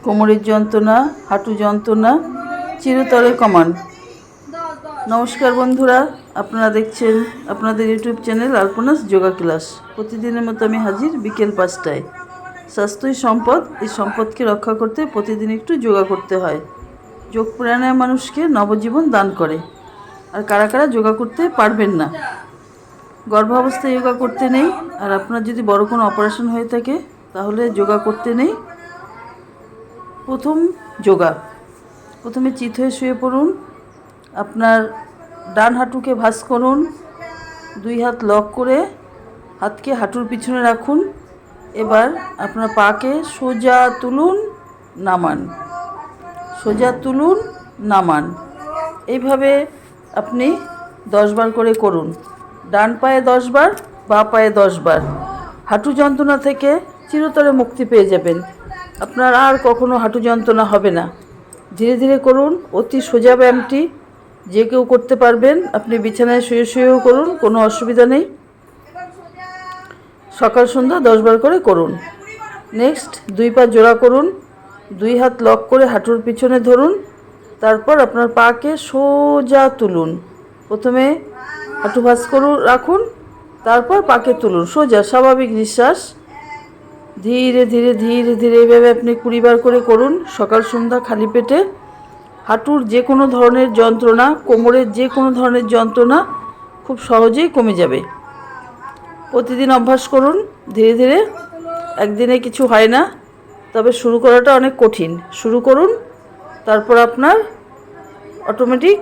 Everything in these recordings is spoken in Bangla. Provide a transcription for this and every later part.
কোমরের যন্ত্রণা, হাঁটু যন্ত্রণা, চিরতরে কমান। নমস্কার বন্ধুরা, আপনারা দেখছেন আপনাদের YouTube channel Alpana's yoga class. প্রতিদিনের মতো আমি হাজির বিকেল পাঁচটায়। স্বাস্থ্যই সম্পদ, এই সম্পদকে রক্ষা করতে প্রতিদিন একটু যোগা করতে হয়। যোগ প্রাণায়াম মানুষকে নবজীবন দান করে। আর কারা কারা যোগা করতে পারবেন না? গর্ভাবস্থায় যোগা করতে নেই। আর আপনার যদি বড় কোনো অপারেশন হয়ে থাকে, তাহলে যোগা করতে নেই। প্রথম যোগা। প্রথমে চিত হয়ে শুয়ে পড়ুন। আপনার ডান হাঁটুকে ভাঁজ করুন। দুই হাত লক করে হাতকে হাঁটুর পিছনে রাখুন। এবার আপনার পাকে সোজা তুলুন, নামান। সোজা তুলুন, নামান। এইভাবে আপনি দশবার করে করুন। ডান পায়ে দশবার বা পায়ে দশবার হাঁটু যন্ত্রণা থেকে চিরতরে মুক্তি পেয়ে যাবেন। আপনার আর কখনো হাঁটু যন্ত্রণা হবে না। ধীরে ধীরে করুন, অতি সোজা ব্যায়ামটি। যে কেউ করতে পারবেন, আপনি বিছানায় শুয়ে শুয়েও করুন, কোনো অসুবিধা নেই। সকাল সন্ধ্যা দশবার করে করুন। নেক্সট, দুই পা জোড়া করুন, দুই হাত লক করে হাঁটুর পিছনে ধরুন, তারপর আপনার পাকে সোজা তুলুন। প্রথমে হাঁটু ভাঁজ করুন রাখুন, তারপর পাকে তুলুন। সোজা, স্বাভাবিক নিঃশ্বাস। ধীরে ধীরে ধীরে ধীরে এইভাবে আপনি কুড়িবার করে করুন। সকাল, সন্ধ্যা খালি পেটে। হাঁটুর যে কোনো ধরনের যন্ত্রণা, কোমরের যে কোনো ধরনের যন্ত্রণা খুব সহজেই কমে যাবে। প্রতিদিন অভ্যাস করুন। ধীরে ধীরে একদিনে কিছু হয় না, তবে শুরু করাটা অনেক কঠিন। শুরু করুন, তারপর আপনার অটোমেটিক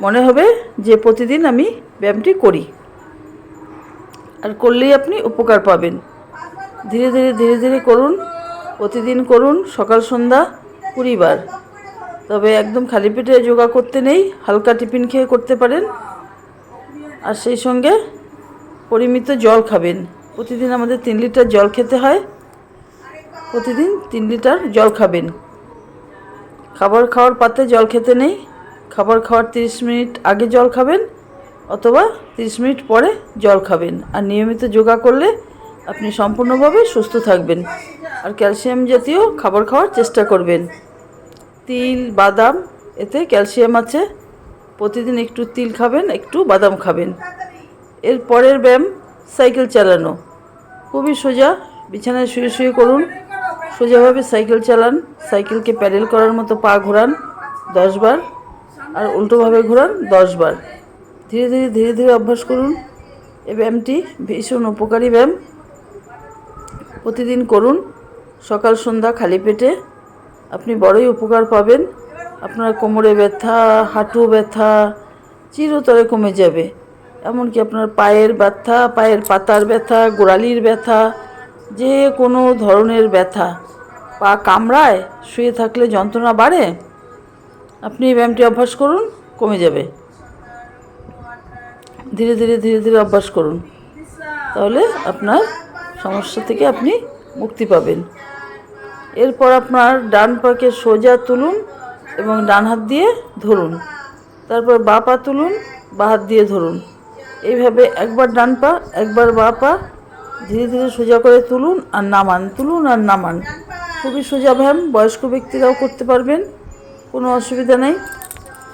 মনে হবে যে প্রতিদিন আমি ব্যায়ামটি করি। আর করলেই আপনি উপকার পাবেন। ধীরে ধীরে ধীরে ধীরে করুন, প্রতিদিন করুন, সকাল, সন্ধ্যা কুড়ি বার তবে একদম খালি পেটে যোগা করতে নেই, হালকা টিফিন খেয়ে করতে পারেন। আর সেই সঙ্গে পরিমিত জল খাবেন। প্রতিদিন আমাদের তিন লিটার জল খেতে হয়। প্রতিদিন তিন লিটার জল খাবেন। খাবার খাওয়ার পাতে জল খেতে নেই। খাবার খাওয়ার তিরিশ মিনিট আগে জল খাবেন, অথবা তিরিশ মিনিট পরে জল খাবেন। আর নিয়মিত যোগা করলে আপনি সম্পূর্ণভাবে সুস্থ থাকবেন। আর ক্যালসিয়াম জাতীয় খাবার খাওয়ার চেষ্টা করবেন। তিল, বাদাম, এতে ক্যালসিয়াম আছে। প্রতিদিন একটু তিল খাবেন, একটু বাদাম খাবেন। এর পরের ব্যায়াম, সাইকেল চালানো। খুবই সোজা, বিছানায় শুয়ে শুয়ে করুন। সোজাভাবে সাইকেল চালান, সাইকেলকে প্যাডেল করার মতো পা ঘোরান দশবার আর উল্টোভাবে ঘোরান দশবার ধীরে ধীরে ধীরে ধীরে অভ্যাস করুন। এই ব্যায়ামটি ভীষণ উপকারী ব্যায়াম। প্রতিদিন করুন। সকাল, সন্ধ্যা, খালি পেটে। আপনি বড়ই উপকার পাবেন। আপনার কোমরে ব্যথা, হাঁটু ব্যথা চিরতরে কমে যাবে। এমনকি আপনার পায়ের ব্যথা, পায়ের পাতার ব্যথা, গোড়ালির ব্যথা, যে কোনো ধরনের ব্যথা। পা কামড়ায়, শুয়ে থাকলে যন্ত্রণা বাড়ে। আপনি এই ব্যায়ামটি অভ্যাস করুন, কমে যাবে। ধীরে ধীরে ধীরে ধীরে অভ্যাস করুন। তাহলে আপনার সমস্যা থেকে আপনি মুক্তি পাবেন। এরপর আপনার ডান পাকে সোজা তুলুন এবং ডান হাত দিয়ে ধরুন। তারপর বা পা তুলুন, বা হাত দিয়ে ধরুন। এইভাবে একবার ডান পা, একবার বা পা ধীরে ধীরে সোজা করে তুলুন আর নামান, তুলুন আর নামান। খুবই সোজা ব্যায়াম, বয়স্ক ব্যক্তিরাও করতে পারবেন, কোনো অসুবিধা নেই।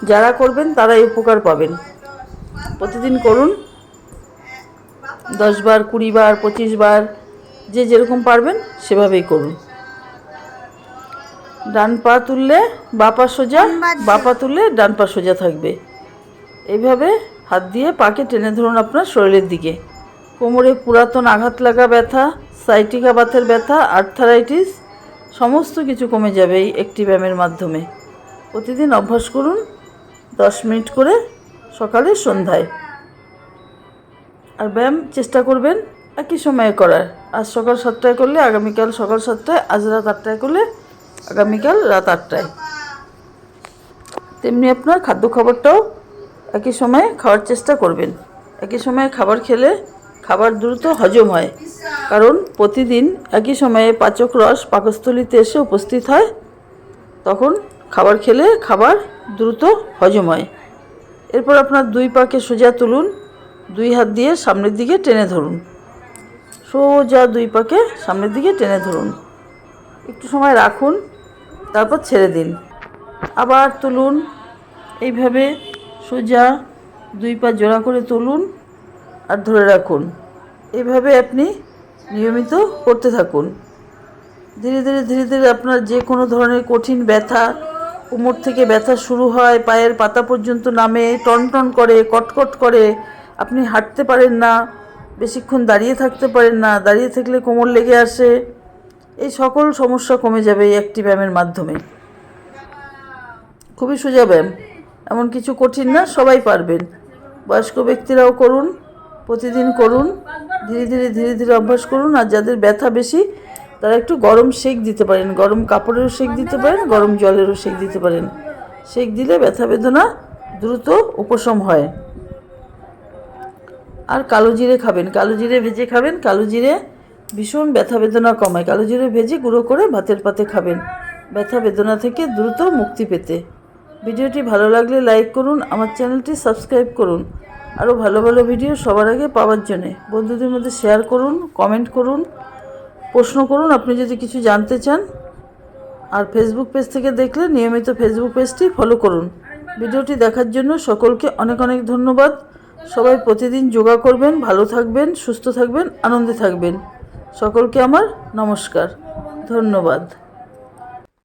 যারা করবেন তারাই উপকার পাবেন। প্রতিদিন করুন, দশ বার, কুড়ি বার, পঁচিশ বার যে যেরকম পারবেন সেভাবেই করুন। ডান পা তুললে বা পা সোজা বা পা তুললে ডান পা সোজা থাকবে। এইভাবে হাত দিয়ে পাকে টেনে ধরুন আপনার শরীরের দিকে। কোমরে পুরাতন আঘাত লাগা ব্যথা সাইটিকা বাতের ব্যথা আর্থারাইটিস সমস্ত কিছু কমে যাবে এই একটি ব্যায়ামের মাধ্যমে। প্রতিদিন অভ্যাস করুন দশ মিনিট করে সকালে সন্ধ্যায়। আর ব্যায়াম চেষ্টা করবেন একই সময়ে করার। আজ সকাল সাতটায় করলে, আগামীকাল সকাল সাতটায়, আজ রাত আটটায় করলে, আগামীকাল রাত আটটায়। তেমনি আপনার খাদ্য খাবারটাও একই সময়ে খাওয়ার চেষ্টা করবেন। একই সময়ে খাবার খেলে খাবার দ্রুত হজম হয়। কারণ প্রতিদিন একই সময়ে পাচক রস পাকস্থলিতে এসে উপস্থিত হয়, তখন খাবার খেলে খাবার দ্রুত হজম হয়। এরপর আপনার দুই পাকে সোজা তুলুন, দুই হাত দিয়ে সামনের দিকে টেনে ধরুন। সোজা দুই পাকে সামনের দিকে টেনে ধরুন। একটু সময় রাখুন, তারপর ছেড়ে দিন। আবার তুলুন, এইভাবে সোজা দুই পা জোড়া করে তুলুন আর ধরে রাখুন। এইভাবে আপনি নিয়মিত করতে থাকুন। ধীরে ধীরে ধীরে ধীরে আপনার যে কোনো ধরনের কঠিন ব্যথা, কোমর থেকে ব্যথা শুরু হয়, পায়ের পাতা পর্যন্ত নামে টন টন করে, কটকট করে, আপনি হাঁটতে পারেন না বেশিক্ষণ দাঁড়িয়ে থাকতে পারেন না, দাঁড়িয়ে থাকলে কোমর লেগে আসে। এই সকল সমস্যা কমে যাবে এই একটি ব্যায়ামের মাধ্যমে। খুবই সোজা ব্যায়াম, এমন কিছু কঠিন না, সবাই পারবেন। বয়স্ক ব্যক্তিরাও করুন, প্রতিদিন করুন, ধীরে ধীরে ধীরে ধীরে অভ্যাস করুন, আর যাদের ব্যথা বেশি, তারা একটু গরম সেক দিতে পারেন। গরম কাপড়েরও সেক দিতে পারেন, গরম জলেরও সেক দিতে পারেন। সেক দিলে ব্যথা বেদনা দ্রুত উপশম হয়। আর কালো জিরে খাবেন। কালো জিরে ভেজে খাবেন। কালো জিরে ভীষণ ব্যথা বেদনা কমায়। কালো জিরে ভেজে গুঁড়ো করে ভাতের পাতে খাবেন। ব্যথা বেদনা থেকে দ্রুত মুক্তি পেতে। ভিডিওটি ভালো লাগলে লাইক করুন, আমার চ্যানেলটি সাবস্ক্রাইব করুন। আরও ভালো ভালো ভিডিও সবার আগে পাওয়ার জন্যে। বন্ধুদের মধ্যে শেয়ার করুন, কমেন্ট করুন, প্রশ্ন করুন, আপনি যদি কিছু জানতে চান। আর ফেসবুক পেজ থেকে দেখলে নিয়মিত ফেসবুক পেজটি ফলো করুন। ভিডিওটি দেখার জন্য সকলকে অনেক অনেক ধন্যবাদ। সবাই প্রতিদিন যোগা করবেন ভালো থাকবেন সুস্থ থাকবেন আনন্দে থাকবেন। সকলকে আমার নমস্কার। ধন্যবাদ।